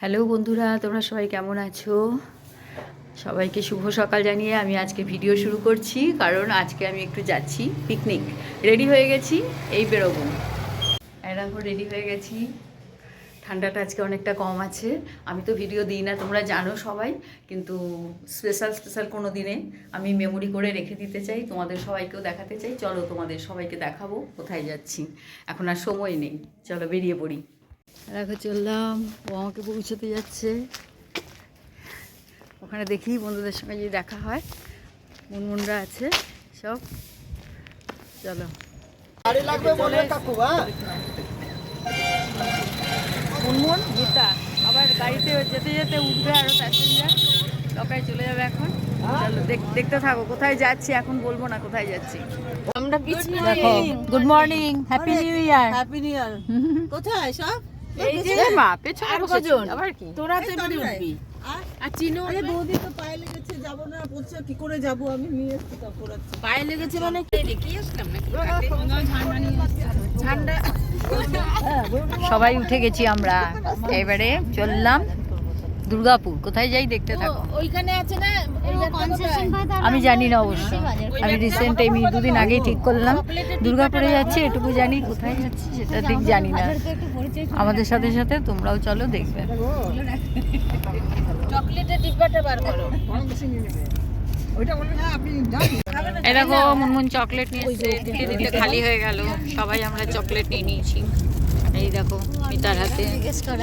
Hello বন্ধুরা, তোমরা সবাই কেমন আছো? সবাইকে শুভ সকাল জানিয়ে আমি আজকে ভিডিও শুরু করছি, কারণ আজকে আমি একটু যাচ্ছি পিকনিক রেডি হয়ে গেছি? এই বেরোবো। এরকম রেডি হয়ে গেছি। ঠান্ডাটা আজকে অনেকটা কম আছে। আমি তো ভিডিও দিই না, তোমরা জানো সবাই, কিন্তু স্পেশাল স্পেশাল কোনো দিনে আমি মেমোরি করে রেখে দিতে চাই। তোমাদের সবাইকেও দেখাতে চাই। চলো তোমাদের সবাইকে দেখাবো কোথায় যাচ্ছি। এখন আর সময় নেই। চলো বেরিয়ে পড়ি। দেখো চললাম। ও আমাকে পৌঁছতে যাচ্ছে। ওখানে দেখি বন্ধুদের সঙ্গে যদি দেখা হয়। মুনমুনরা আছে সব। চলো। কাকু হ্যাঁ? মুনমুন গীতা আবার গাড়িতে যেতে যেতে উঠবে আরও প্যাসেঞ্জার। লোকায় চলে যাবে এখন। চলো দেখ- দেখতে থাকো কোথায় যাচ্ছি এখন বলব না কোথায় যাচ্ছি। আমরা good morning happy new year happy new year কোথায় সব? এই যে মা পেছনে আর আবার কি? তোরা তো এবারে উঠবি। আর চিনো আরে বৌদি তো পায়ে লেগেছে যাব না বলছে কি করে যাব আমি নিয়ে এসেছি কাপড় আছে পায়ে লেগেছে মানে রেখে আসলাম নাকি? ঝান্ডা। সবাই উঠে গেছি আমরা। এবারে চললাম। দুর্গাপুর কোথায় যাই দেখতে থাকো। ওইখানে আছে না? আমি জানি না অবশ্য। আমি রিসেন্ট আমি দুদিন আগেই ঠিক করলাম। দুর্গাপুরে যাচ্ছি এটুকু জানি কোথায় যাচ্ছি সেটা ঠিক জানি না। আমাদের সাথে সাথে তোমরাও চলো দেখবে। চকলেটের ডিব্বাটা বার করো। এই দেখো মুনমুন চকলেট নিয়ে। দিতে দিতে খালি হয়ে গেল। সবাই আমরা চকলেট নিয়ে নিয়েছি। দেখো মিতার হাতে।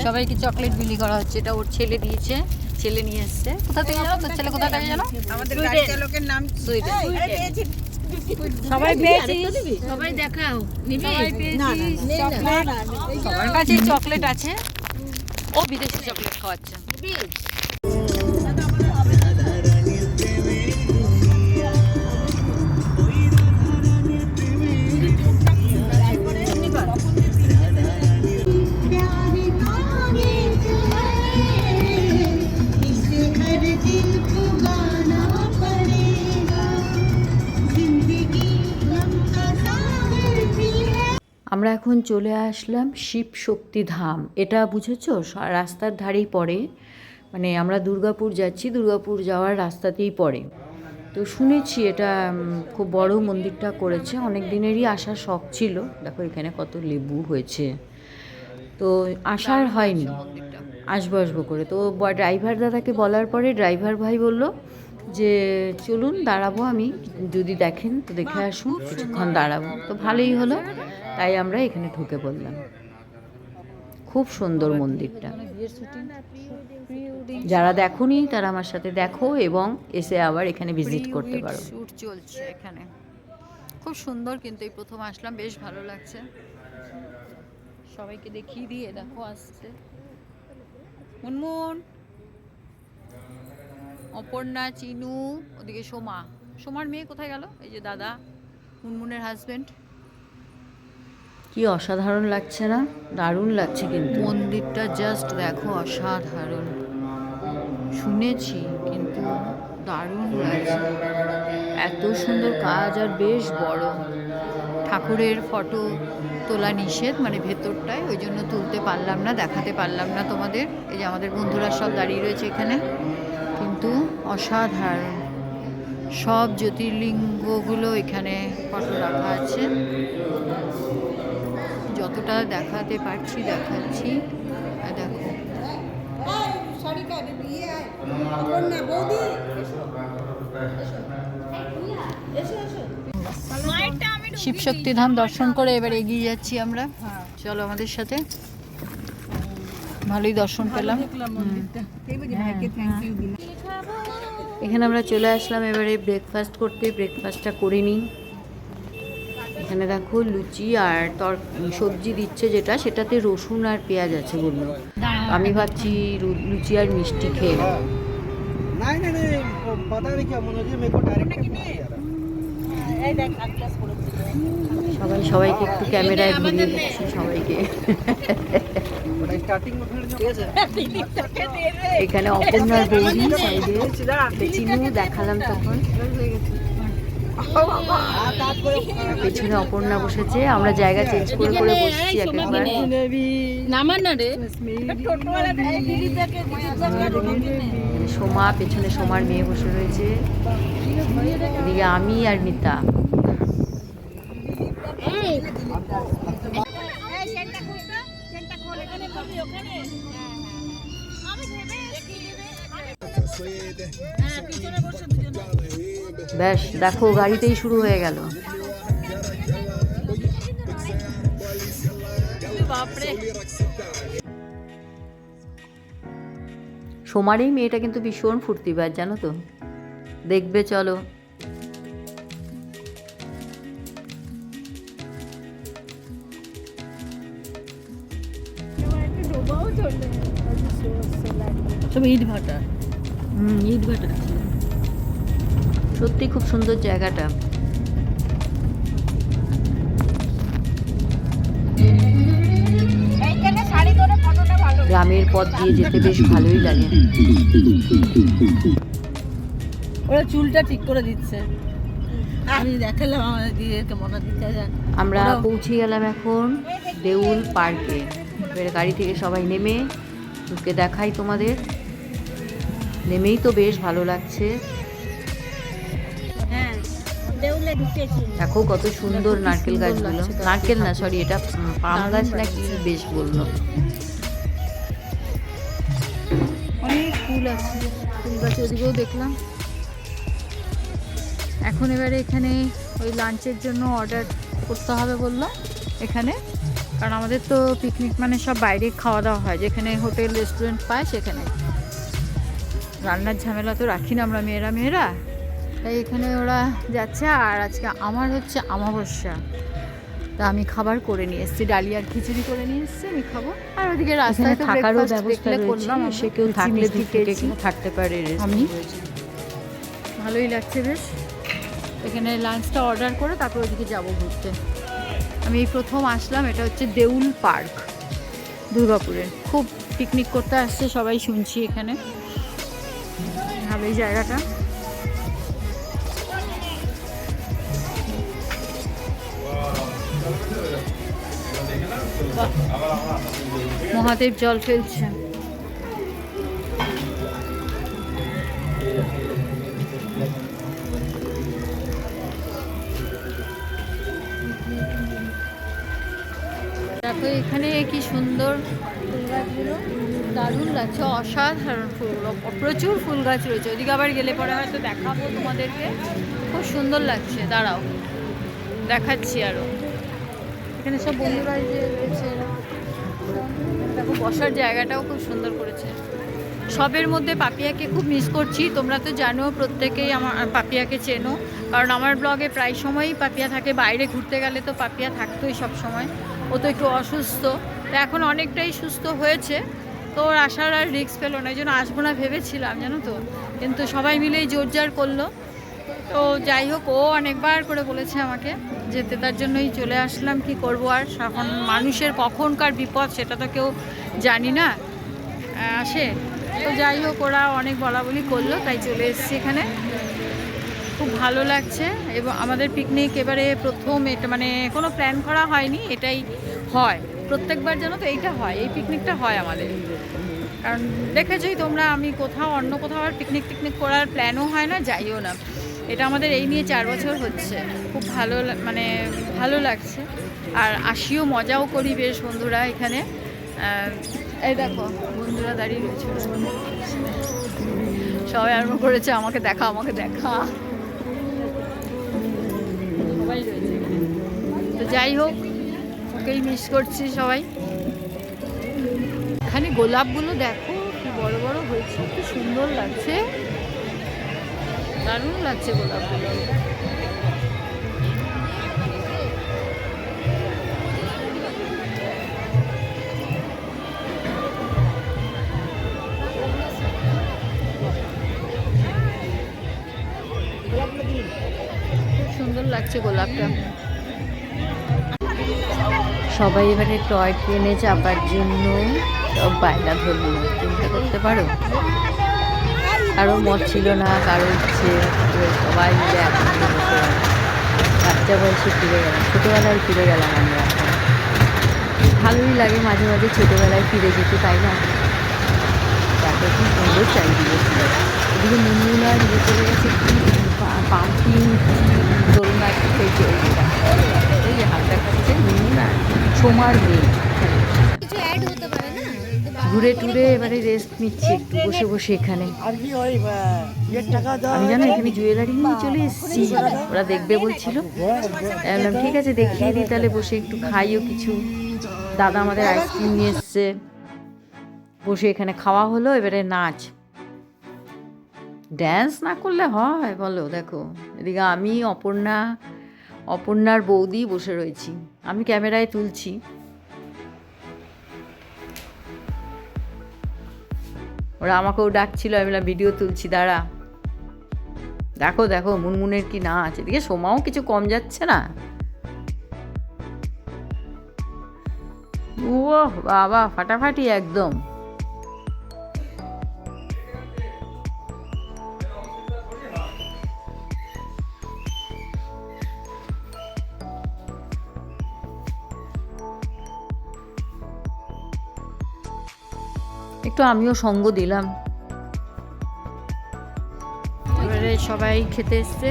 সবাইকে চকলেট বিলি করা হচ্ছে এটা ওর ছেলে দিয়েছে ছেলে নিয়ে এসছে। কোথা থেকে জানো তোর ছেলে কোথা থেকে জানো? আমাদের গাড়ি চালকের নাম সুইডেন। সবাই পেয়েছি। সবাই দেখাও। নিবি? সবাই পেয়েছি চকলেট। সবার কাছে চকলেট আছে। ও বিদেশি চকলেট খাওয়াচ্ছে। আমরা এখন চলে আসলাম শিব শক্তি ধাম। এটা বুঝেছ? রাস্তার ধারেই পড়ে। মানে আমরা দুর্গাপুর যাচ্ছি দুর্গাপুর যাওয়ার রাস্তাতেই পড়ে। তো শুনেছি এটা খুব বড় মন্দিরটা করেছে। অনেক দিনেরই আসার শখ ছিল। দেখো এখানে কত লেবু হয়েছে। তো আসার হয়নি। আসব আসব করে। তো ড্রাইভার দাদাকে বলার পরে ড্রাইভার ভাই বলল যে চলুন দাঁড়াবো আমি। যদি দেখেন তো দেখে আসুন। কিছুক্ষণ দাঁড়াবো। তো ভালোই হলো। তাই আমরা এখানে ঢুকে পড়লাম। খুব সুন্দর মন্দিরটা। যারা দেখোনি তারা আমার সাথে দেখো এবং এসে আবার এখানে ভিজিট করতে পারো। শুট চলছে এখানে। খুব সুন্দর কিন্তু এই প্রথম আসলাম বেশ ভালো লাগছে। সবাইকে দেখিয়ে দিয়ে দেখো আসছে মুনমুন। অপর্ণা চিনু ওদিকে সোমা। সোমার মেয়ে কোথায় গেল? এই যে দাদা মুনমুনের হাজবেন্ড কি অসাধারণ লাগছে না? দারুণ লাগছে কিন্তু। মন্দিরটা জাস্ট দেখো, অসাধারণ। শুনেছি, কিন্তু দারুণ লাগছে। এত সুন্দর কাজ আর বেশ বড়। ঠাকুরের ফটো তোলা নিষেধ মানে ভেতরটায়, ওই জন্য তুলতে পারলাম না, দেখাতে পারলাম না তোমাদের। এই যে আমাদের বন্ধুরা সব দাঁড়িয়ে রয়েছে এখানে। কিন্তু অসাধারণ। সব জ্যোতির্লিঙ্গগুলো এখানে ফটো রাখা আছে। যতটা দেখাতে পারছি দেখাচ্ছি। দেখো। শিবশক্তি ধাম দর্শন করে এবার এগিয়ে যাচ্ছি আমরা। চলো আমাদের সাথে। ভালোই দর্শন পেলাম। হুম। এখানে আমরা চলে আসলাম এবারে ব্রেকফাস্ট করতে। ব্রেকফাস্টটা করে নিই। এখানে দেখো লুচি আর তর সবজি দিচ্ছে যেটা সেটাতে রসুন আর পেঁয়াজ আছে বলল। আমি ভাবছি লুচি আর মিষ্টি খেয়ে সবাই সবাইকে একটু ক্যামেরায় ঘুরিয়ে দিচ্ছি সবাইকে। এখানে অপর্ণার বৌদি সাইডে চিনু দেখালাম তখন। পেছনে অপর্ণা বসেছে। আমরা জায়গা চেঞ্জ করে করে বসছি একবার নামান না রে। সোমা পেছনে সোমার মেয়ে বসে রয়েছে। এদিকে আমি আর মিতা। ব্যাস দেখো গাড়িতেই শুরু হয়ে গেল। সোমার এই মেয়েটা কিন্তু ভীষণ ফুর্তিবাজ জানো তো। দেখবে চলো। সব ইট ভাটা। ইট ভাটা সত্যি খুব সুন্দর জায়গাটা। গ্রামের পথ দিয়ে যেতে বেশ ভালোই লাগে। ওরা চুলটা ঠিক করে দিচ্ছে। আমি দেখালাম আমাদের দিয়ে কেমন আমরা পৌঁছে গেলাম এখন দেউল পার্কে। এবার গাড়ি থেকে সবাই নেমে ঢুকে দেখাই তোমাদের। নেমেই তো বেশ ভালো লাগছে। হ্যাঁ দেখো কত সুন্দর নারকেল গাছগুলো। নারকেল না সরি এটা পাম গাছ না কি বেশ বলল। অনেক ফুল আছে ফুল গাছ ওদিকেও দেখলাম। এখন এবারে এখানে ওই লাঞ্চের জন্য অর্ডার করতে হবে বলল এখানে। কারণ আমাদের তো পিকনিক মানে সব বাইরে খাওয়া দাওয়া হয় যেখানে হোটেল রেস্টুরেন্ট পায় সেখানে। রান্নার ঝামেলা তো রাখি না আমরা মেয়েরা মেয়েরা। তাই এখানে ওরা যাচ্ছে আর আজকে আমার হচ্ছে আমাবস্যা তা আমি খাবার করে নিয়ে এসেছি ডালিয়ার খিচুড়ি করে নিয়ে এসেছি আমি খাব। আর ওদিকে রাস্তায় তো থাকারও ব্যবস্থা করলাম। সে কেউ থাকলে। কেউ থাকতে পারে আমি? ভালোই লাগছে বেশ। এখানে লাঞ্চটা অর্ডার করে তারপর ওদিকে যাব ঘুরতে। আমি এই প্রথম আসলাম এটা হচ্ছে দেউল পার্ক দুর্গাপুরের খুব পিকনিক করতে আসছে সবাই শুনছি এখানে। ভালোই জায়গাটা। মহাদেব জল ফেলছে। দেখো এখানে কি সুন্দর। ফুল গাছগুলো দারুণ লাগছে, অসাধারণ ফুলগুলো, প্রচুর ফুল গাছ রয়েছে। ওদিকে আবার গেলে পরে হয়তো দেখাবো তোমাদেরকে। খুব সুন্দর লাগছে, দাঁড়াও, দেখাচ্ছি আরও এখানে সব বন্ধুরা যে রয়েছে। দেখো, বসার জায়গাটাও খুব সুন্দর করেছে। সবের মধ্যে পাপিয়াকে খুব মিস করছি, তোমরা তো জানো, প্রত্যেকেই আমার, পাপিয়াকে চেনো। কারণ আমার ব্লগে প্রায় সময়ই পাপিয়া থাকে, বাইরে ঘুরতে গেলে তো পাপিয়া থাকতোই সব সময় ও তো একটু অসুস্থ। তো এখন অনেকটাই সুস্থ হয়েছে। তো ওর আসার আর রিস্ক পেল না, এই জন্য আসব না ভেবেছিলাম, জানো তো? কিন্তু সবাই মিলেই জোর জোরজার করল। তো যাই হোক, ও অনেকবার করে বলেছে আমাকে যেতে তার জন্যই চলে আসলাম, কি করব আর? এখন মানুষের কখনকার বিপদ, সেটা তো কেউ জানি না। আসে। তো যাই হোক, ওরা অনেক বলা বলি করল, তাই চলে এসেছি এখানে। খুব ভালো লাগছে এবং আমাদের পিকনিক এবারে প্রথম এটা মানে কোনো প্ল্যান করা হয়নি, এটাই হয়। প্রত্যেকবার যেন তো এইটা হয়, এই পিকনিকটা হয় আমাদের। কারণ দেখেছোই তোমরা আমি কোথাও অন্য কোথাও আর পিকনিক টিকনিক করার প্ল্যানও হয় না, যাইও না। এটা আমাদের এই নিয়ে চার বছর হচ্ছে। খুব ভালো মানে ভালো লাগছে। আর আসিও, মজাও করি বেশ বন্ধুরা এখানে। এই দেখো, বন্ধুরা দাঁড়িয়ে রয়েছে। সবাই আরম্ভ করেছে, আমাকে দেখা আমাকে দেখা। তো যাই হোক, ওকেই মিস করছি সবাই। এখানে গোলাপগুলো দেখো, কি বড় বড় হয়েছে, কি সুন্দর লাগছে। দারুণ লাগছে গোলাপগুলো। খুব সুন্দর লাগছে গোলাপটা। সবাই এবারে টয় ট্রেনে চাপার জন্য বায়না ধরলো। চিন্তা করতে পারো? কারও মত ছিল না, কারও ইচ্ছে সবাই মিলে গেলাম। বাচ্চা বয়সে ফিরে গেলাম, ছোটোবেলায় ফিরে গেলাম আমরা ভালোই লাগে মাঝে মাঝে ছোটোবেলায় ফিরে যেতে, তাই না? দেখো কি সুন্দর চারিদিকে ছিল এদিকে মুনমুনা নিয়ে গেছে, কি পাম্পিং দোলনা একটা খেয়েছে ওইটা এই যে হাত দেখাচ্ছে ছোমার মেয়ে। কিছু অ্যাড হতে পারে না? ঘুরে টুরে এবারে রেস্ট নিচ্ছে একটু বসে বসে এখানে। আর কি ওই এক টাকা দাও। আমি জানো এখানে জুয়েলারি নিয়ে চলে এসেছি। ওরা দেখবে বলছিল। বললাম ঠিক আছে দেখিয়ে দিই তাহলে বসে একটু খাইও কিছু। দাদা আমাদের আইসক্রিম নিয়ে এসছে। বসে এখানে খাওয়া হলো এবারে নাচ। ড্যান্স না করলে হয় বলো দেখো। এদিকে আমি অপর্ণা অপর্ণার বৌদি বসে রয়েছি। আমি ক্যামেরায় তুলছি। ওরা আমাকেও ডাকছিল, আমি বললাম, ভিডিও তুলছি, দাঁড়া। দেখো দেখো, মুনমুনের কি নাচ এদিকে সোমাও, কিছু কম যাচ্ছে না। ও বাবা, ফাটাফাটি একদম। একটু আমিও সঙ্গ দিলাম। এবারে সবাই খেতে এসছে।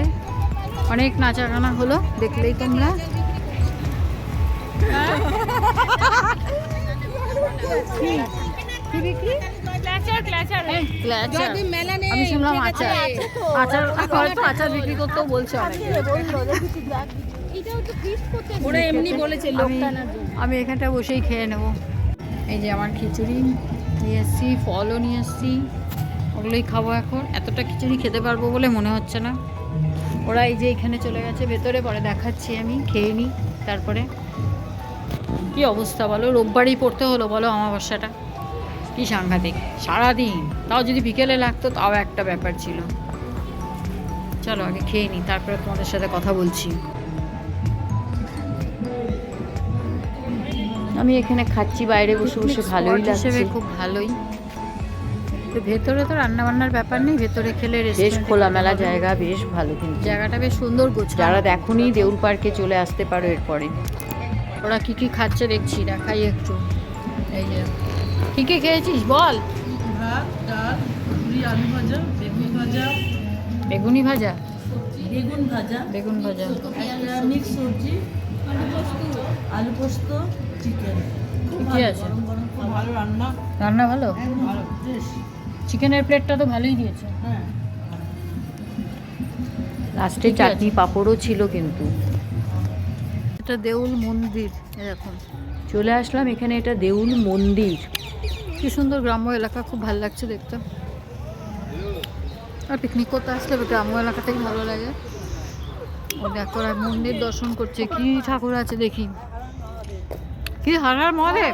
অনেক নাচাগানা হলো দেখলেই তোমরা। আমি শুনলাম আচার। আচার হয়তো আচার বিক্রি করতেও বলছে ওরা এমনি বলেছে আমি এখানটা বসেই খেয়ে নেব। এই যে আমার খিচুড়ি। নিয়ে এসেছি, ফলও নিয়ে এসেছি, ওগুলোই খাব এখন। এতটা খিচুড়ি খেতে পারব বলে মনে হচ্ছে না। ওরা এই যে এখানে চলে গেছে, ভেতরে পরে দেখাচ্ছি আমি, খেয়ে নিই তারপরে। কি অবস্থা বলো? রোববারই পড়তে হলো বলো অমাবস্যাটা? কি সাংঘাতিক। সারাদিন। তাও যদি বিকেলে লাগতো, তাও একটা ব্যাপার ছিল। চলো আগে খেয়ে নিই, তারপরে তোমাদের সাথে কথা বলছি। আমি এখানে খাচ্ছি বাইরে বসে বসে ভালোই লাগছে। খুব ভালোই। তো ভেতরে তো রান্না বান্নার ব্যাপার নেই ভেতরে খেলে বেশ খোলামেলা জায়গা বেশ ভালো কিন্তু। জায়গাটা বেশ সুন্দর গোছ যারা দেখুনি দেউল পার্কে চলে আসতে পারো এরপরে। ওরা কি কি খাচ্ছে দেখছি দেখাই একটু। এই যে কি কি খেয়েছিস বল? ভাত ডাল আলু ভাজা বেগুন ভাজা। বেগুনি ভাজা? বেগুন ভাজা। বেগুন ভাজা। মিক্স সবজি আলু পোস্ত চিকেন আছে? রান্না। রান্না ভালো? ভালো বেশ। চিকেনের প্লেটটা তো ভালোই দিয়েছে। হ্যাঁ। লাস্টে চাটনি পাঁপড়ও ছিল কিন্তু। এটা দেউল মন্দির এরকম চলে আসলাম এখানে এটা দেউল মন্দির। কি সুন্দর গ্রাম্য এলাকা খুব ভালো লাগছে দেখতে। আর পিকনিক করতে আসলে গ্রাম্য এলাকাটাই ভালো লাগে। ও দেখো মন্দির দর্শন করছে। কি ঠাকুর আছে দেখি। কি হার হার মহাদেব?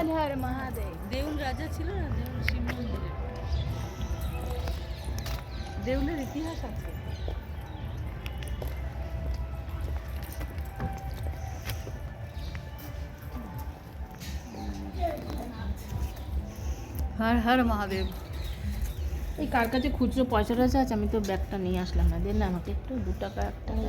দেউল রাজা ছিল না? দেউল শিব মন্দিরে। দেউলের ইতিহাস আছে। হর হর মহাদেব। এই কার কাছে খুচরো পয়সা টয়সা আছে? আমি তো ব্যাগটা নিয়ে আসলাম না। দেন না আমাকে একটু। দু টাকা এক টাকা।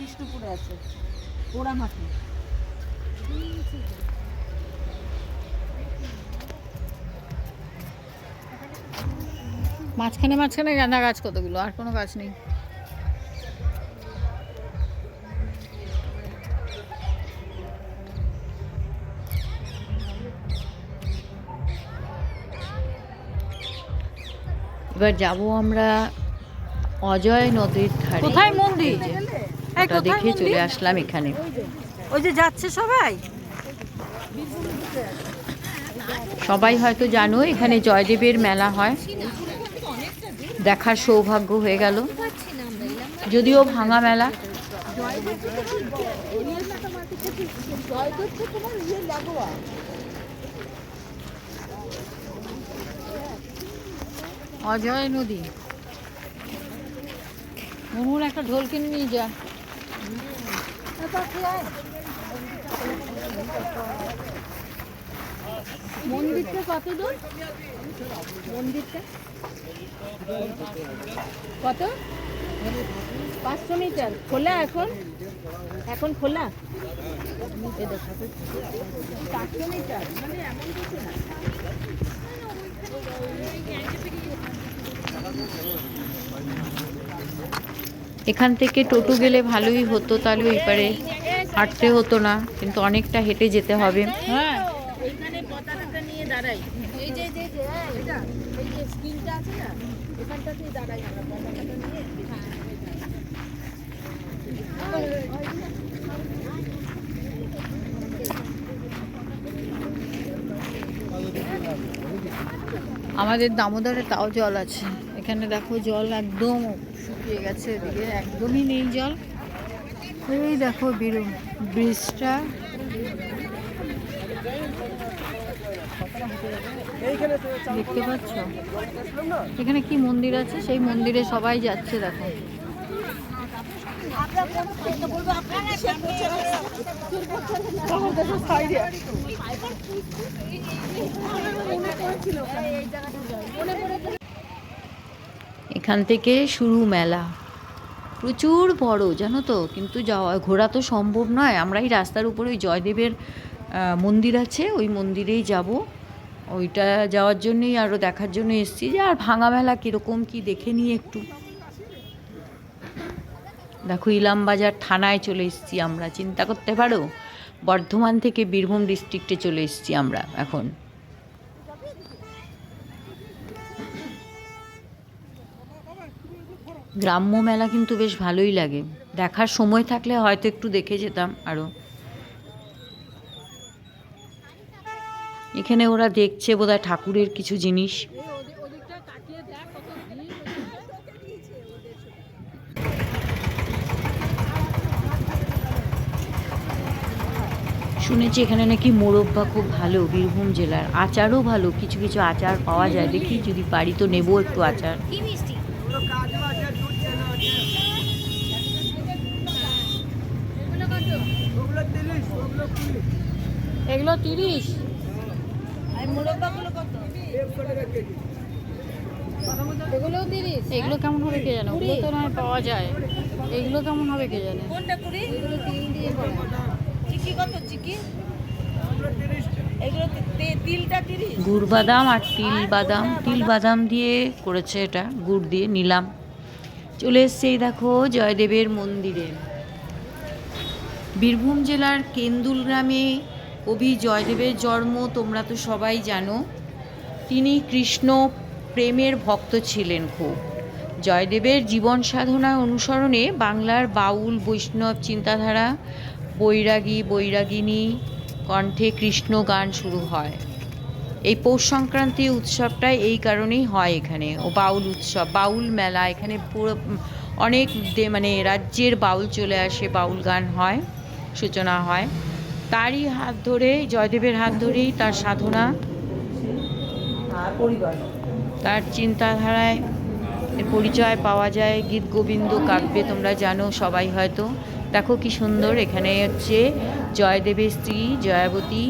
বিষ্ণুপুরে আছে পোড়া মাঝখানে মাঝখানে গাঁদা গাছ কতগুলো? আর কোনো গাছ নেই। এবার যাব আমরা অজয় নদীর ধারে। কোথায় মন্দির? ওটা দেখে চলে আসলাম এখানে। ওই যে যাচ্ছে সবাই? সবাই হয়তো জানো এখানে জয়দেবের মেলা হয়। দেখার সৌভাগ্য হয়ে গেল। যদিও ভাঙা মেলা। অজয় নদী। মনুর একটা ঢোল কিনে নিয়ে যা। মন্দিরটা কত দূর? মন্দিরটা? কত? পাঁচশো মিটার। খোলা এখন? এখন খোলা? পাঁচশো মিটার। মানে এমন কিছু না। এখান থেকে টোটো গেলে ভালোই হতো তাহলে ওই পারে হাঁটতে হতো না কিন্তু অনেকটা হেঁটে যেতে হবে। হ্যাঁ আমাদের দামোদরে তাও জল আছে। এখানে দেখো জল একদম শুকিয়ে গেছে এদিকে, একদমই নেই জল। এই দেখো বিরু ব্রিজটা। দেখতে পাচ্ছ? এখানে কি মন্দির আছে? সেই মন্দিরে সবাই যাচ্ছে, দেখো। এখান থেকে শুরু মেলা। প্রচুর বড়, জানো তো? কিন্তু যাওয়া ঘোরা তো সম্ভব নয়। আমরা এই রাস্তার উপরে ওই জয়দেবের মন্দির আছে, ওই মন্দিরেই যাব। ওইটা যাওয়ার জন্যই আরও দেখার জন্য এসেছি যে, আর ভাঙা মেলা কীরকম কি দেখে নিয়ে একটু। দেখো, ইলামবাজার থানায় চলে এসেছি আমরা। চিন্তা করতে পারো? বর্ধমান থেকে বীরভূম ডিস্ট্রিক্টে চলে এসেছি আমরা এখন। গ্রাম্য মেলা কিন্তু বেশ ভালোই লাগে। দেখার সময় থাকলে হয়তো একটু দেখে যেতাম আরও এখানে ওরা দেখছে বোধহয় ঠাকুরের কিছু জিনিস। শুনেছি এখানে নাকি মোরব্বা খুব ভালো, বীরভূম জেলার। আচারও ভালো, কিছু কিছু আচার পাওয়া যায়। দেখি যদি পারি তো নেব একটু আচার। এগুলো তিরিশ। এগুলো কেমন হবে কে জানে? ওগুলো তো নয় পাওয়া যায়। এগুলো কেমন হবে কে জানে? গুড় বাদাম আর তিল বাদাম। তিল বাদাম দিয়ে করেছে এটা গুড় দিয়ে নিলাম। চলে এসছে এই দেখো জয়দেবের মন্দিরে। বীরভূম জেলার কেন্দুল গ্রামে কবি জয়দেবের জন্ম তোমরা তো সবাই জানো। তিনি কৃষ্ণ প্রেমের ভক্ত ছিলেন খুব। জয়দেবের জীবন সাধনা অনুসরণে বাংলার বাউল, বৈষ্ণব চিন্তাধারা, বৈরাগী, বৈরাগিনী কণ্ঠে কৃষ্ণ গান শুরু হয়। এই পৌষ সংক্রান্তি উৎসবটা এই কারণেই হয় এখানে। ও বাউল উৎসব, বাউল মেলা, এখানে পুরো অনেক মানে রাজ্যের বাউল চলে আসে, বাউল গান হয়, সূচনা হয়। তারই হাত ধরে জয়দেবের হাত ধরেই তার সাধনা তার চিন্তাধারায় পরিচয় পাওয়া যায়। গীত গোবিন্দ কাব্যে তোমরা জানো সবাই হয়তো। দেখো কি সুন্দর এখানে হচ্ছে জয়দেবের স্ত্রী জয়াবতী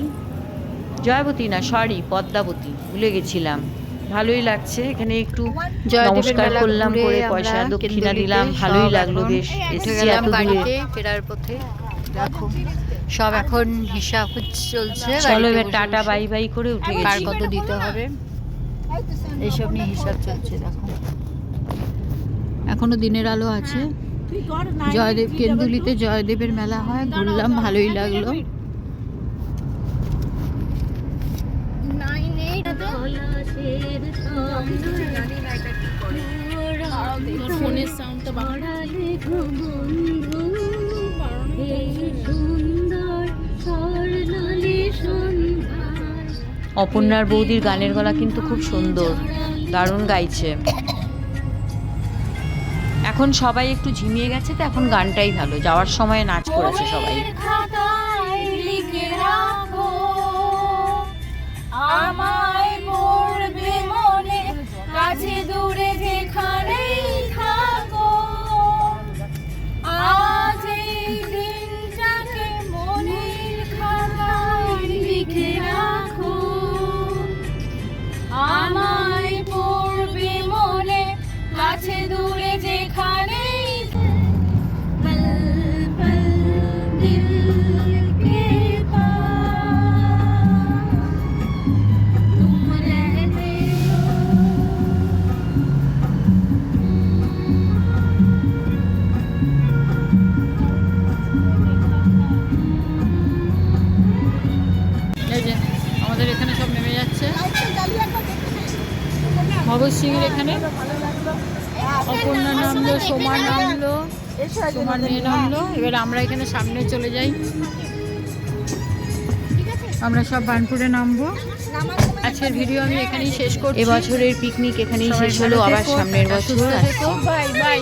জয়াবতী না সরি পদ্মাবতী ভুলে গেছিলাম। ভালোই লাগছে এখানে একটু জয়দেবের নমস্কার করলাম করে পয়সা দক্ষিণা দিলাম ভালোই লাগল বেশ এসছি গেলাম এত দূরে। ফেরার পথে। দেখো। সব এখন হিসাব চলছে চলো এবার টাটা বাই বাই করে উঠে কার গেছি। কত দিতে হবে? এইসব নিয়ে হিসাব চলছে দেখো। এখনও দিনের আলো আছে। জয়দেব কেন্দুলিতে জয়দেবের মেলা হয় ঘুরলাম ভালোই লাগল। ফোনের সাউন্ডটা বাড়ালে অপর্ণার বৌদির গানের গলা কিন্তু খুব সুন্দর, দারুণ গাইছে। এখন সবাই একটু ঝিমিয়ে গেছে তো এখন গানটাই ভালো, যাওয়ার সময় নাচ করেছে সবাই। আমায় মনে, কাছে দূরে যেখানেই সোমা নামলো। সোমার মেয়ে নামলো। এবার আমরা এখানে সামনে চলে যাই। আমরা সব বানপুরে নামবো। আজকের ভিডিও আমি এখানেই শেষ করছি। এবছরের পিকনিক এখানেই শেষ হলো আবার সামনের বছর। Bye bye.